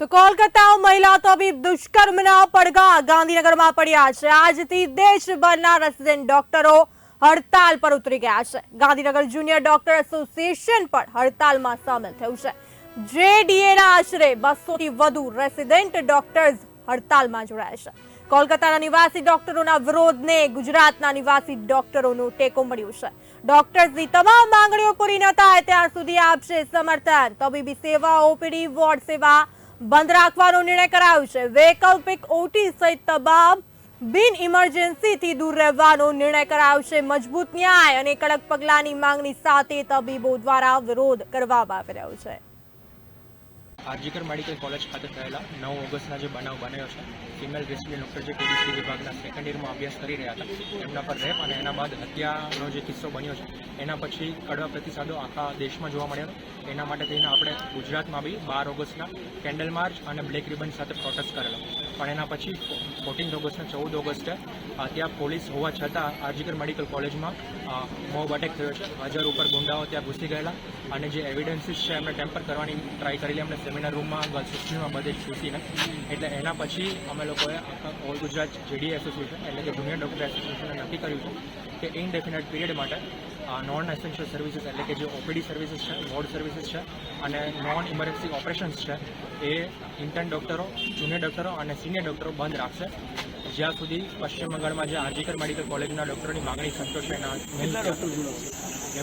તો કોલકાતા મહિલા તબીબ દુષ્કર્મના પડઘા ગાંધીનગરમાં પડ્યા છે. આજથી દેશભરના રેસિડેન્ટ ડોક્ટરો હડતાલ પર ઉતરી ગયા છે. ગાંધીનગર જુનિયર ડોક્ટર એસોસિએશન પણ હડતાલમાં સામેલ થયું છે. જેડીએના આશરે બસો થી વધુ રેસિડેન્ટ ડોક્ટર્સ હડતાલમાં જોડાયા છે. કોલકાતાના નિવાસી ડોક્ટરોના વિરોધને ગુજરાતના નિવાસી ડોક્ટરોનો ટેકો મળ્યો છે. ડોક્ટર્સની તમામ માંગણીઓ પૂરી ન થાય ત્યાં સુધી આપશે સમર્થન. તબીબી સેવા, ઓપીડી, વોર્ડ સેવા બંધ રાખવાનો નિર્ણય કરાયો છે. વૈકલ્પિક ઓટી સહિત તમામ બિન ઇમરજન્સીથી દૂર રહેવાનો નિર્ણય કરાયો છે. મજબૂત ન્યાય અને કડક પગલાંની માંગણી સાથે તબીબો દ્વારા વિરોધ કરવામાં આવી રહ્યો છે. આરજીકર મેડિકલ કોલેજ ખાતે થયેલા નવ ઓગસ્ટના જે બનાવ બન્યો છે, ફિમેલ રેસિડેન્ટ ડૉક્ટર જે પીડીસી વિભાગના સેકન્ડ યરમાં અભ્યાસ કરી રહ્યા હતા, એમના પર રેપ અને એના બાદ હત્યાનો જે કિસ્સો બન્યો છે એના પછી કડવા પ્રતિસાદો આખા દેશમાં જોવા મળ્યો એના માટે થઈને આપણે ગુજરાતમાં બી બાર ઓગસ્ટના કેન્ડલ માર્ચ અને બ્લેક રિબન સાથે પ્રોટેસ્ટ કરેલો. પણ એના પછી ફોર્ટીન ઓગસ્ટના ચૌદ ઓગસ્ટે ત્યાં પોલીસ હોવા છતાં આરજીકર મેડિકલ કોલેજમાં મોબ અટેક થયો છે. હજાર ઉપર ગુંડાઓ ત્યાં ઘૂસી ગયેલા અને જે એવિડન્સીસ છે એમને ટેમ્પર કરવાની ટ્રાય કરેલી. એમને સેમિનાર રૂમમાં ગર્લ્સ હોસ્ટેલમાં બધે જ ઘૂસીને. એટલે એના પછી અમે લોકોએ આખા ઓલ ગુજરાત જેડી એસોસિએશન એટલે કે જુનિયર ડૉક્ટર એસોસિએશને નક્કી કર્યું છે કે ઇનડેફિનેટ પીરિયડ માટે નોન એસેન્શિયલ સર્વિસીસ એટલે કે જે ઓપીડી સર્વિસીસ છે વોર્ડ સર્વિસીસ છે અને નોન ઇમરજન્સી ઓપરેશન્સ છે એ ઇન્ટર્ન ડૉક્ટરો જુનિયર ડૉક્ટરો અને સિનિયર ડૉક્ટરો બંધ રાખશે. જ્યાં સુધી પશ્ચિમ બંગાળમાં જે આરજીકર મેડિકલ કોલેજના ડૉક્ટરોની માંગણી સંતોષે ના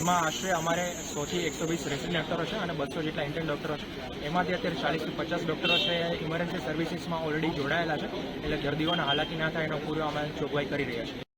એમાં આશરે અમારે સોથી એકસો વીસ રેસિડન્ટ ડૉક્ટરો છે અને બસો જેટલા ઇન્ટર્ન ડૉક્ટરો છે. એમાંથી અત્યારે ચાલીસથી પચાસ ડૉક્ટરો છે એ ઇમરજન્સી સર્વિસીસમાં ઓલરેડી જોડાયેલા છે. એટલે દર્દીઓને હાલાકી ના થાય એનો પૂરો અમે જોગવાઈ કરી રહ્યા છીએ.